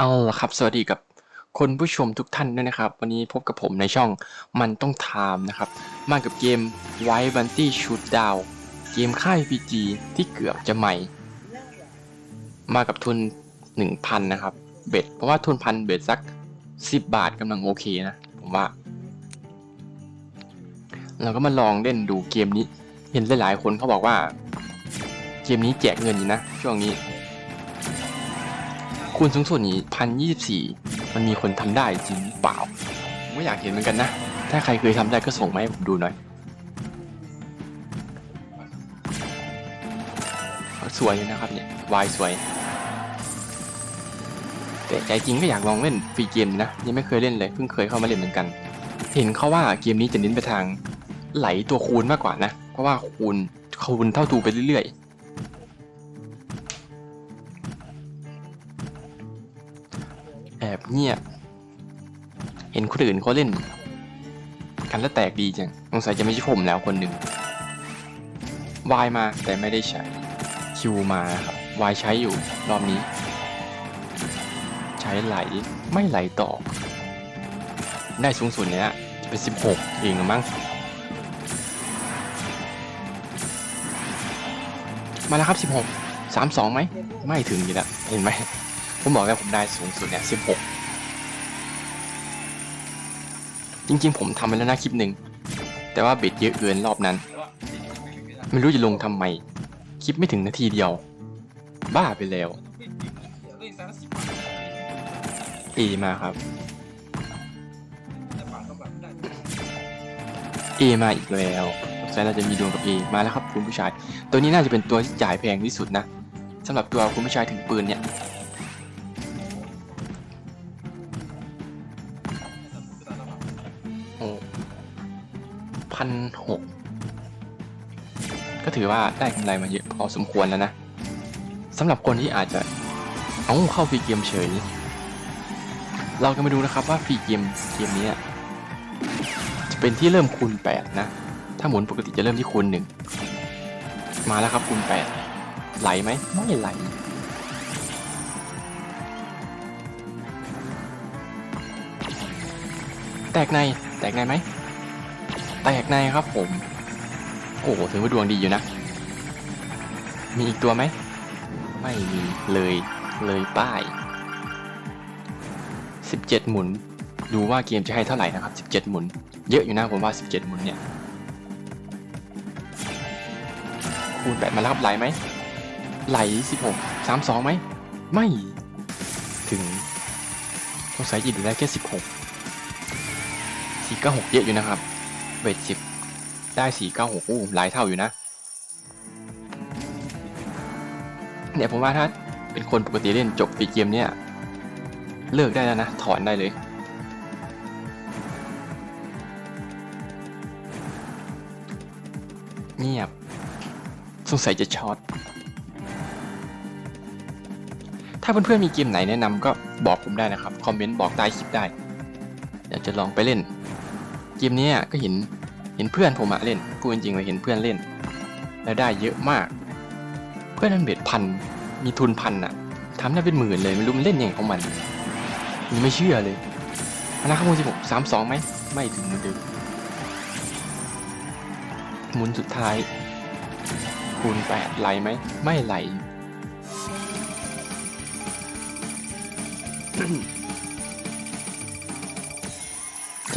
เอาละครับ สวัสดีกับคนผู้ชมทุกท่านด้วยนะครับ วันนี้พบกับผมในช่องมันต้องไทม์นะครับ มากับเกม White Bounty Shootdown เกมค่าย PG ที่เกือบจะใหม่ มากับทุน 1,000 นะครับ เบ็ด เพราะว่าทุนพันเบ็ดสัก 10 บาทกำลังโอเคนะ ผมว่า เราก็มาลองเล่นดูเกมนี้ เห็นหลายๆคนเขาบอกว่า เกมนี้แจกเงินอยู่นะ ช่วงนี้ คูณสูงสุดนี้พันยี่สิบสี่มันมีคนทำได้จริงเปล่าผมก็อยากเห็นเหมือนกันนะ ถ้าใครเคยทำได้ก็ส่งมาให้ผมดูหน่อย สวยอยู่นะครับเนี่ยวายสวย แต่ใจจริงก็อยากลองเล่นฟรีเกมนะ ยังไม่เคยเล่นเลยเพิ่งเคยเข้ามาเล่นเหมือนกัน เห็นเขาว่าเกมนี้จะเน้นไปทางไหลตัวคูณมากกว่านะ เพราะว่าคูณคูณเท่าทูไปเรื่อยๆ บเงียบ เห็นคนอื่นเขาเล่น กันแล้วแตกดีจังสงสัยจะไม่ใช่ผมแล้วคนหนึ่งวายมาแต่ไม่ได้ใช้คิวมาครับวายใช้อยู่รอบนี้ ใช้ไหลไม่ไหลต่อ ได้สูงสุดเนี้ยจะเป็น 16 เองหรือมั้งมาแล้วครับ 16 32ไหม ไม่ถึงอยู่แล้วเห็นไหม ผมบอกแล้วผมได้สูงสุดเนี่ย16จริงๆ ผมทำไปแล้วนะคลิปหนึ่ง แต่ว่าเบ็ดเยอะเกินรอบนั้น ไม่รู้จะลงทำไม คลิปไม่ถึงนาทีเดียว บ้าไปแล้ว เอมาครับ เอมาอีกแล้วสงสัยเราจะมีดวงกับเอมาแล้วครับคุณผู้ชาย ตัวนี้น่าจะเป็นตัวที่จ่ายแพงที่สุดนะสำหรับตัวคุณผู้ชายถึงปืนเนี่ย 1,600 ก็ถือว่าได้กำไรมาเยอะพอสมควรแล้วนะสำหรับคนที่อาจจะเอาเข้าฟรีเกมเฉย เราจะมาดูนะครับว่าฟรีเกมเกมนี้จะเป็นที่เริ่มคูณ 8 นะ ถ้าหมุนปกติจะเริ่มที่คูณ 1 มาแล้วครับคูณ 8 ไหลไหมไม่ไหลแตกใน แตกในไหม ตกในครับผม โอ้โหถือว่าดวงดีอยู่นะ มีอีกตัวไหม ไม่มีเลยเลยป้าย 17 หมุน ดูว่าเกมจะให้เท่าไหร่นะครับ 17 หมุน เยอะอยู่นะผมว่า 17 หมุนเนี่ย คูณ8มาแล้วครับไหลไหม ไหล 16 32ไหม ไม่ ถึงสงสัยหยิบได้แค่ 16สี่เก้าหกเยอะอยู่นะครับ เวทสิบได้สี่เก้าหกอู้หลายเท่าอยู่นะ เนี่ยผมว่าถ้าเป็นคนปกติเล่นจบปีเกมเนี่ยเลิกได้แล้วนะ ถอนได้เลยเงียบ สงสัยจะช็อต ถ้าเพื่อนๆมีเกมไหนแนะนำก็บอกผมได้นะครับ คอมเมนต์บอกใต้คลิปได้ อยากจะลองไปเล่น เกมนี้ก็เห็นเห็นเพื่อนผมอะเล่นพูดจริงๆเลยเห็นเพื่อนเล่น แล้วได้เยอะมาก เพื่อนนั้นเบ็ดพันมีทุนพันอะทำได้เป็นหมื่นเลยไม่รู้มันเล่นยังไงของมันยังไม่เชื่อเลยพนักขโมยสิบหกสามสองไหมไม่ถึงมือนเดิมหมุนสุดท้าย คูณแปดไหลไหมไม่ไหล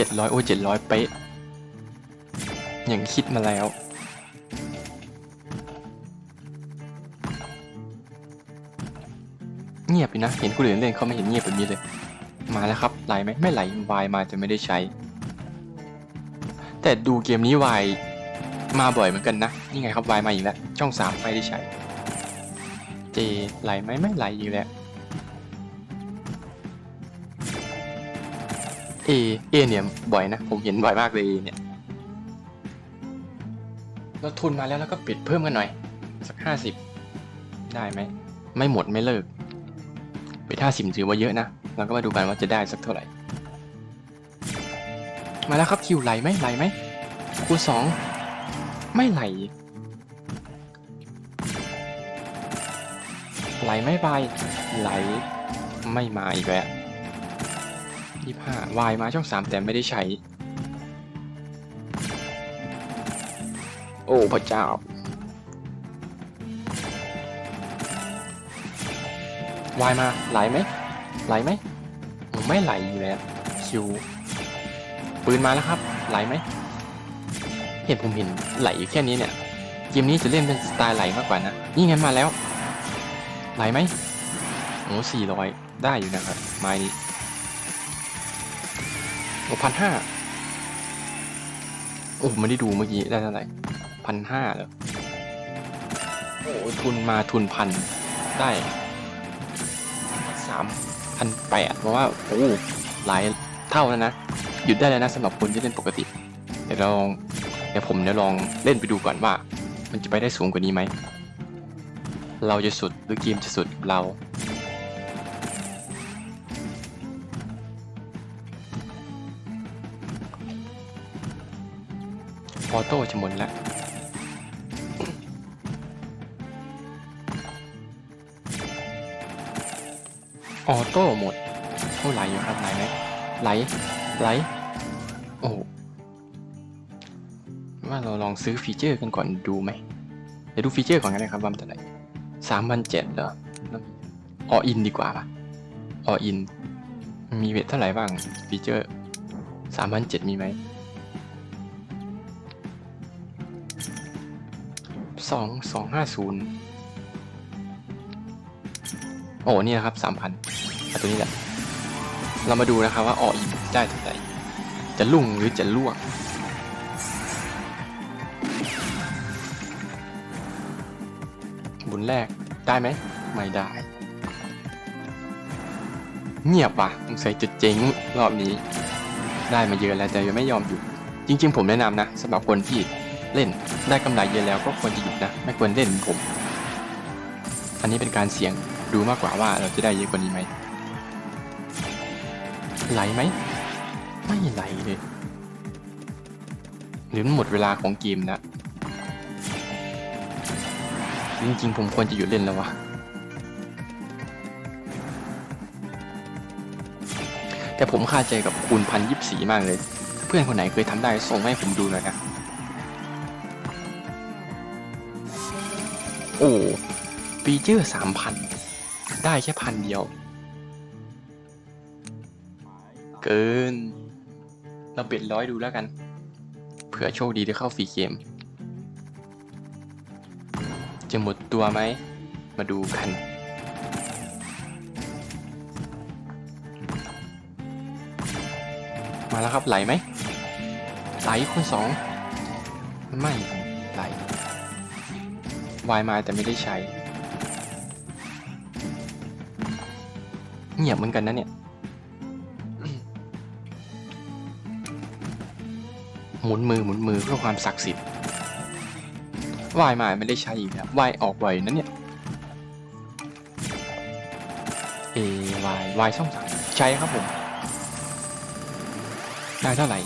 จ็ดร้อยโอ้เจ็ดร้อยเป๊ะ อย่างคิดมาแล้ว เงียบอยู่นะ เห็นคนอื่นเล่นเขาไม่เห็นเงียบแบบนี้เลย มาแล้วครับไหลไหมไม่ไหลวายมาจะไม่ได้ใช้ แต่ดูเกมนี้วายมาบ่อยเหมือนกันนะ นี่ไงครับวายมาอีกแล้ว ช่องสามไม่ได้ใช้ เจไหลไหมไม่ไหลอีกแล้ว เอเอเนี่ยบ่อยนะ ผมเห็นบ่อยมากเลยเนี่ยเราทุนมาแล้วแล้วก็ปิดเพิ่มกันหน่อย สักห้าสิบได้ไหม ไม่หมดไม่เลิก ไปิดห้าสิบถือว่าเยอะนะเราก็มาดูกันว่าจะได้สักเท่าไหร่ มาแล้วครับคิวไหลไหมไหลไหมคูสองไม่ไหลไหลไม่ไปไหลไม่มาอีกแล้ว ยี่ห้าวายมาช่องสามแต่ไม่ได้ใช้ โอ้พระเจ้า วายมาไหลไหมไหลไหมผมไม่ไหลอยู่แล้วคิวปืนมาแล้วครับ ไหลไหมเห็นผมเห็นไหลอยู่แค่นี้เนี่ยเกมนี้จะเล่นเป็นสไตล์ไหลมากกว่านะนี่ไงมาแล้ว ไหลไหมโอ้สี่ร้อยได้อยู่นะครับไม้นี้ โอ้พันห้าโอ้ไม่ได้ดูเมื่อกี้ได้เท่าไหร่พันห้าแล้วโอ้ทุนมาทุนพันได้สามพันแปดเพราะว่าโอ้หลายเท่าแล้วนะ หยุดได้แล้วนะสำหรับคนที่เล่นปกติ เดี๋ยวลองเดี๋ยวผมเดี๋ยวลองเล่นไปดูก่อนว่า มันจะไปได้สูงกว่านี้ไหม เราจะสุดหรือเกมจะสุดเรา ออโต้จะหมดแล้วออโต้หมดเท่าไหร่อยู่ครับไหลไหมไหลไหลโอ้ว่าเราลองซื้อฟีเจอร์กันก่อนดูไหมเดี๋ยวดูฟีเจอร์ก่อนกันนะครับว่ามันเท่าไหร่สามพันเจ็ดเหรอออินดีกว่าป่ะออิน มีเวทเท่าไหร่บ้างฟีเจอร์สามพันเจ็ดมีไหม สองสองห้าศูนย์โอ้นี่นะครับสามพันเอาตัวนี้แหละ เรามาดูนะครับว่าออินได้เท่าไหร่จะลุ่งหรือจะล่วงบุญแรกได้ไหมไม่ได้ เงียบว่ะสงสัยจะเจ๊งรอบนี้ ได้มาเยอะแล้วแต่ยังไม่ยอมหยุดจริง ๆ ผมแนะนำนะสำหรับคนที่ เล่นได้กำไรเยอะแล้วก็ควรจะหยุดนะ ไม่ควรเล่นเหมือนผม อันนี้เป็นการเสี่ยงดูมากกว่าว่าเราจะได้เยอะกว่านี้ไหมไหลไหมไม่ไหลเลยหรือหมดเวลาของเกมแล้วจริงๆผมควรจะหยุดเล่นแล้ววะแต่ผมคาใจกับคูณพันยิบสีมากเลย เพื่อนคนไหนเคยทำได้ส่งให้ผมดูหน่อยนะ โอ้ฟีเจอร์สามพันได้แค่พันเดียว เกิน เราเบ็ดร้อยดูแล้วกัน เผื่อโชคดีได้เข้าฟรีเกม จะหมดตัวไหม มาดูกันมาแล้วครับไหลไหมไหลคูณสองไม่ไหล วายมาแต่ไม่ได้ใช้ เงียบเหมือนกันนะเนี่ย หมุนมือหมุนมือเพื่อความศักดิ์สิทธิ์วายมาไม่ได้ใช้อีกแล้ววายออกบ่อยนะเนี่ยเอวายวายช่องสามใช้ครับผม ได้เท่าไหร่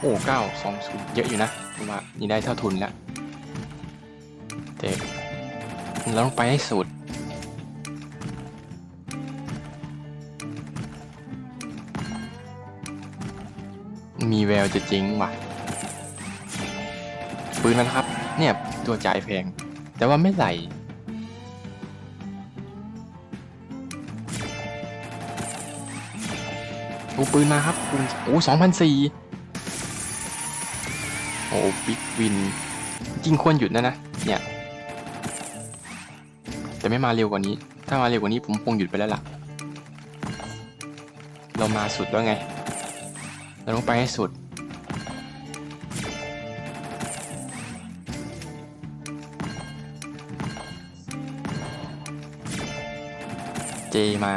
โอ้เก้าสองศูนย์เยอะอยู่นะผมว่านี่ได้เท่าทุนแล้วแต่ เราต้องไปให้สุด มีแววจะจริงว่ะปืนมันครับ เนี่ยตัวจ่ายแพง แต่ว่าไม่ไหลโอ้ปืนมาครับปืนโอ้สองพันสี่โอ้บิ๊กวิน จริงควรหยุดนะนะ เนี่ย แต่ไม่มาเร็วกว่านี้ ถ้ามาเร็วกว่านี้ผมคงหยุดไปแล้วล่ะ เรามาสุดแล้วไง เราต้องไปให้สุด เจมา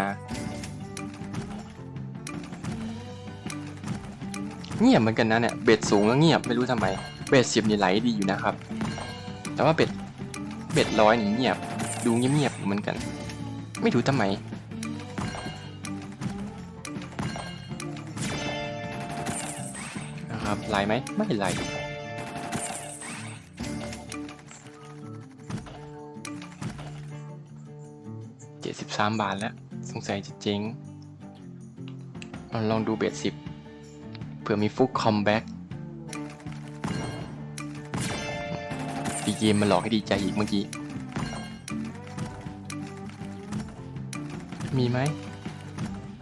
เงียบเหมือนกันนะเนี่ยเบ็ดสูงก็เงียบไม่รู้ทำไม เบ็ดสิบนี่ไหลดีอยู่นะครับ แต่ว่าเบ็ดเบ็ดร้อยนี่เงียบ ดูเงียบๆเหมือนกัน ไม่รู้ทำไม นะครับไหลไหมไม่ไหลเจ็ดสิบสามบาทแล้ว สงสัยจะเจ๊งลองดูเบสสิบเผื่อมีฟุกคอมแบ็กดีเกมมาหลอกให้ดีใจอีกเมื่อกี้ มีไหม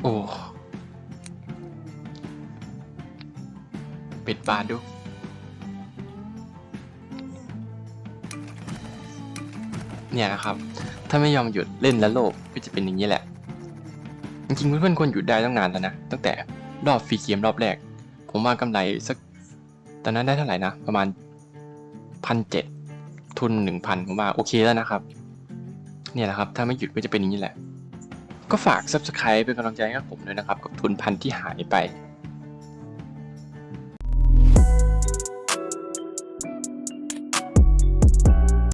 โอ้ ปิดบานดู เนี่ยนะครับ ถ้าไม่ยอมหยุดเล่นแล้วโลภก็จะเป็นอย่างนี้แหละ จริงๆเพื่อนๆควรหยุดได้ตั้งนานแล้วนะ ตั้งแต่รอบฟรีเกมรอบแรก ผมว่ากำไรสัก ตอนนั้นได้เท่าไหร่นะ ประมาณพันเจ็ดทุนหนึ่งพันผมว่าโอเคแล้วนะครับ เนี่ยแหละครับ ถ้าไม่หยุดก็จะเป็นอย่างนี้แหละ ก็ฝาก subscribe เป็นกำลังใจให้กับผมด้วยนะครับ กับทุนพันที่หายไป